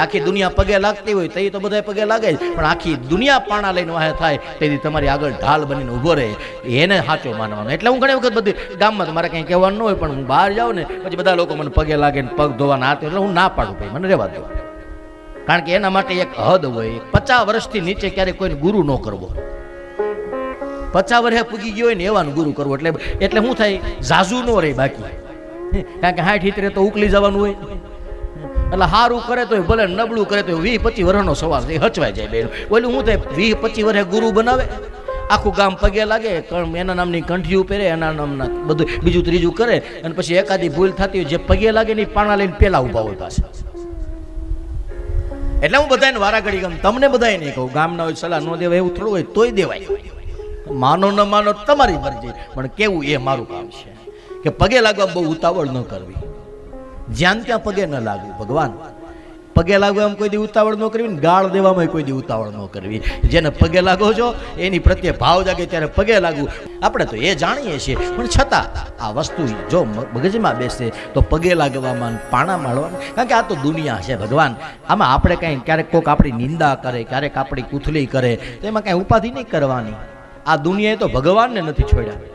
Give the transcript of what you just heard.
આખી દુનિયા પગે લાગતી હોય તો તો બધા પગે લાગે પણ આખી દુનિયા પાણા લઈને વાહે થાય, તેથી તમારી આગળ ઢાલ બનીને ઊભો રહે. એને સાચો માનવાનો. એટલે હું ઘણી વખત બધી ગામમાં મારે કંઈ કહેવાનું ન હોય, પણ હું બહાર જાઉં ને, પછી બધા લોકો મને પગે લાગે ને પગ ધોવાના હાથ, એટલે હું ના પાડું ભાઈ, મને રહેવા દો. કારણ કે એના માટે એક હદ હોય. પચાસ વર્ષથી નીચે ક્યારેય કોઈને ગુરુ ન કરવો. પચાસ વર્ષે પૂગી ગયો હોય ને એવાનું ગુરુ કરવો. એટલે એટલે શું થાય, ઝાઝુ ન રહે બાકી. કારણ કે હાઠ હિતરે તો ઉકલી જવાનું હોય. એટલે સારું કરે તો ભલે નબળું કરે તો વીસ પચીસ વર્ષનો સવાલ એ હચવાઈ જાય બેન. ઓલું શું થાય, વીસ પચીસ વર્ષે ગુરુ બનાવે? આખું ગામ પગે લાગે એના નામની કંઠી પહેરે એના નામના બધું બીજું ત્રીજું કરે, અને પછી એકાદી ભૂલ થતી હોય જે પગે લાગે ને પાણા લઈને પેલા ઊભા હોય પાસે એટલે હું બધાને વારા ઘડી ગમ તમને બધાય નહીં કહું, ગામના હોય સલાહ ન દેવાય, એવું થોડું હોય તોય દેવાય. માનો ન માનો તમારી મરજી, પણ કેવું એ મારું કામ છે, કે પગે લાગવા બહુ ઉતાવળ ન કરવી. જ્યાં ત્યાં પગે ન લાગવું, ભગવાન. પગે લાગો એમ કોઈ દી ઉતાવળ ન કરવી ગાળ દેવામાં કોઈ દી ઉતાવળ ન કરવી. જેને પગે લાગો છો, એની પ્રત્યે ભાવ જાગે ત્યારે પગે લાગવું. આપણે તો એ જાણીએ છીએ, પણ છતાં આ વસ્તુ જો મગજમાં બેસે, તો પગે લાગવામાં પાણા માળવાનું. કારણ કે આ તો દુનિયા છે, ભગવાન. આમાં આપણે કંઈ ક્યારેક કોઈક આપણી નિંદા કરે, ક્યારેક આપણી કુથલી કરે, તો એમાં કાંઈ ઉપાધિ નહીં કરવાની. આ દુનિયાએ તો ભગવાનને નથી છોડ્યા.